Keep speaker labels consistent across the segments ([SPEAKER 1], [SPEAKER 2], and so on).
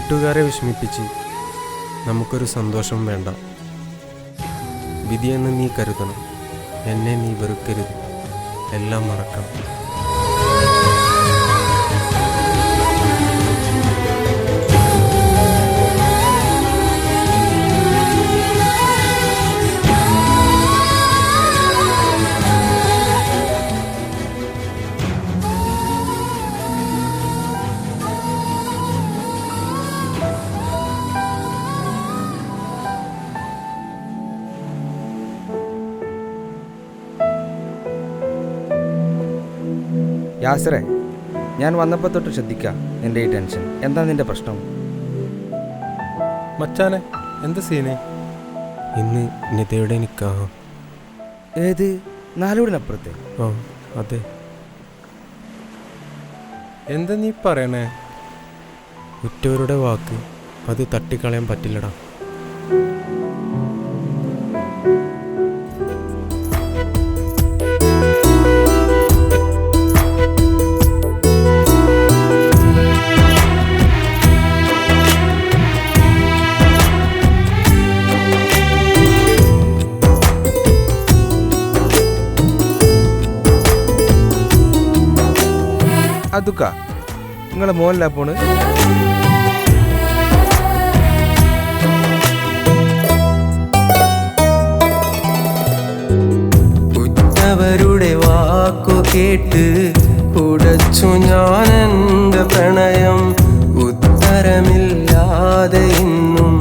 [SPEAKER 1] വീട്ടുകാരെ വിഷമിപ്പിച്ച് നമുക്കൊരു സന്തോഷം വേണ്ട. വിധിയെന്ന് നീ കരുതണം. എന്നെ നീ വെറുക്കരുത്. എല്ലാം മറക്കണം.
[SPEAKER 2] യാസറെ ഞാൻ വന്നപ്പോൾ തൊട്ട് ശ്രദ്ധിക്കാം നിന്റെ ഈ ടെൻഷൻ. എന്താ നിന്റെ പ്രശ്നം?
[SPEAKER 1] മച്ചാനെ എന്ത് സീനെ? ഇന്ന് നിതയുടെ നിക്കാഹ.
[SPEAKER 2] ഏത്? നാലുകൂടിനപ്പുറത്തെ
[SPEAKER 1] ആ അതെ. എന്താ നീ പറയണേ? ഉറ്റവരുടെ വാക്ക് അത് തട്ടിക്കളയാൻ പറ്റില്ലടാ.
[SPEAKER 2] അതുക്ക നിങ്ങളെ മോനല്ല പോണ്?
[SPEAKER 3] ഉറ്റവരുടെ വാക്കു കേട്ട് ഉടച്ചു ഞാൻ എന്റെ പ്രണയം ഉത്തരമില്ലാതെ ഇന്നും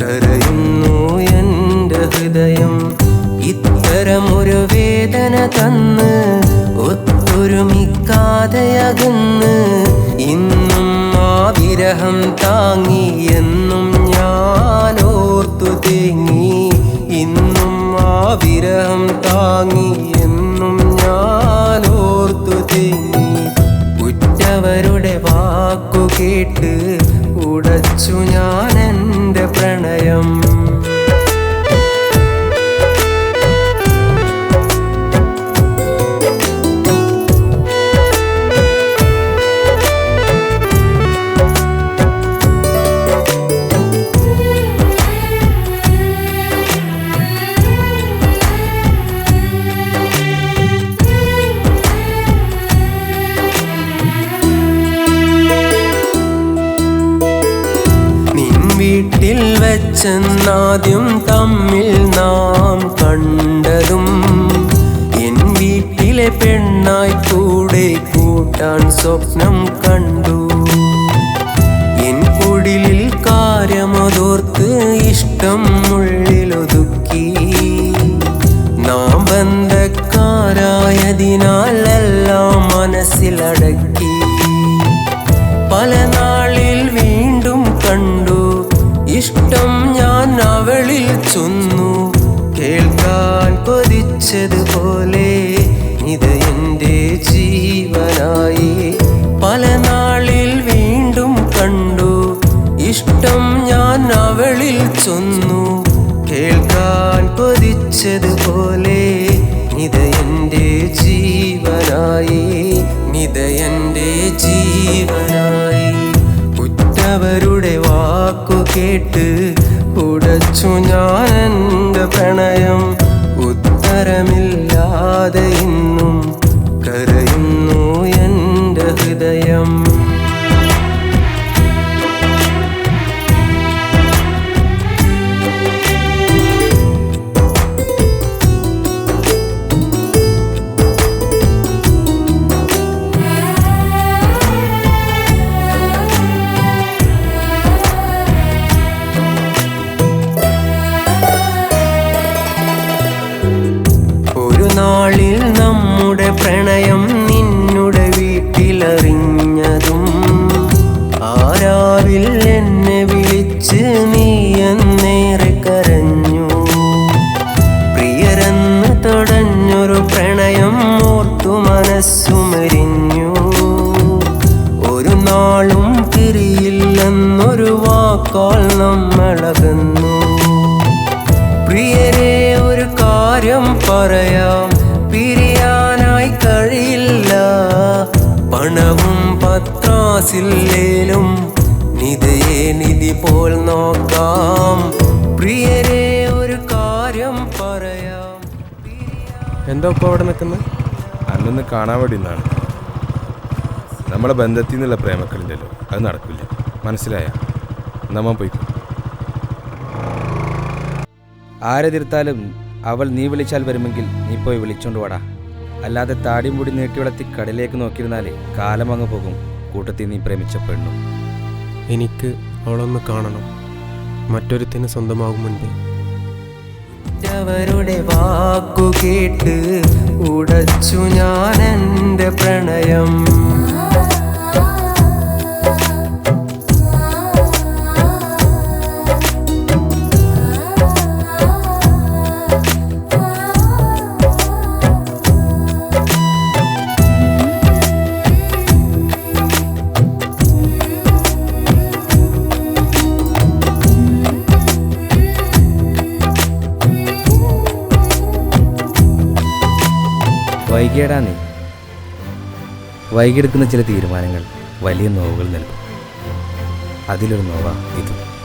[SPEAKER 3] കരയുന്നു എന്റെ ഹൃദയം. ഇത്തരമൊരു വേദന തന്ന് ഒത്തൊരുമിക്കാതെയകന്ന് ഇന്നും ആ വിരഹം താങ്ങി എന്നും ഞാൻ ഓർത്തു തേങ്ങി. ഇന്നും ആ വിരഹം താങ്ങി എന്നും ഞാൻ ഓർത്തു തേങ്ങി. ഉറ്റവരുടെ വാക്കു കേട്ട് ഉടച്ചു ഞാൻ വീട്ടിൽ വെച്ചെന്നാദ്യം തമ്മിൽ നാം കണ്ടതും എൻ വീട്ടിലെ പെണ്ണായി കൂടെ കൂട്ടാൻ സ്വപ്നം കണ്ടു. എൻ കുടിലിൽ കാര്യമതോർത്ത് ഇഷ്ടം ഉള്ളിലൊതുക്കി നാം ബന്ധക്കാരായതിനാൽ എല്ലാം മനസ്സിലടക്കി. കേൾക്കാൻ കൊതിച്ചതുപോലെ ഇത് എന്റെ ജീവനായി പല നാളിൽ വീണ്ടും കണ്ടു. ഇഷ്ടം ഞാൻ അവളിൽ ചൊന്നു. കേൾക്കാൻ കൊതിച്ചതുപോലെ ഇത് എന്റെ ജീവനായി ഇത് എന്റെ ജീവനായി. കുറ്റവരുടെ വാക്കു കേട്ട് ഉടച്ചു ഞാൻ എന്റെ പ്രണയം ഉത്തരമില്ലാതെ ഇന്നും മനസ്സുമരിഞ്ഞു ഒരു നാളും തിരിയില്ലെന്നൊരു വാക്കാൽ നമ്മളകന്നു. പ്രിയരെ ഒരു കാര്യം പറയാം. പിരിയാനായി കഴിയില്ല. പണവും പത്രാസില്ലേലും നിധയെ നിധി പോൽ നോക്കാം. പ്രിയരെ ഒരു കാര്യം പറയാം.
[SPEAKER 1] എന്താ ഇപ്പോൾ അവിടെ നിൽക്കുന്നത്?
[SPEAKER 4] അന്നൊന്ന് കാണാൻ വേണ്ടി നിന്നാണ്. നമ്മളെ ബന്ധത്തിൽ നിന്നുള്ള പ്രേമക്കളില്ലല്ലോ. അത് നടക്കില്ല മനസ്സിലായ? നമ്മ പോയിക്കോ.
[SPEAKER 2] ആരെതിർത്താലും അവൾ നീ വിളിച്ചാൽ വരുമെങ്കിൽ നീ പോയി വിളിച്ചോണ്ട് വാടാ. അല്ലാതെ താടിയും മുടി നീട്ടി വളർത്തി കടലിലേക്ക് നോക്കിയിരുന്നാലേ കാലം അങ്ങ് പോകും. കൂട്ടത്തിൽ നീ പ്രേമിച്ച പെണ്ണു.
[SPEAKER 1] എനിക്ക് അവളൊന്ന് കാണണം. മറ്റൊരുത്തിന് സ്വന്തമാകും മുൻപേ.
[SPEAKER 3] അവരുടെ വാക്കു കേട്ട് ഉടച്ചു ഞാൻ എന്റെ പ്രണയം.
[SPEAKER 2] വൈകിയടാ നീ. വൈകിയെടുക്കുന്ന ചില തീരുമാനങ്ങൾ വലിയ നോവുകൾ നൽകും. അതിലൊരു നോവ ഇതും.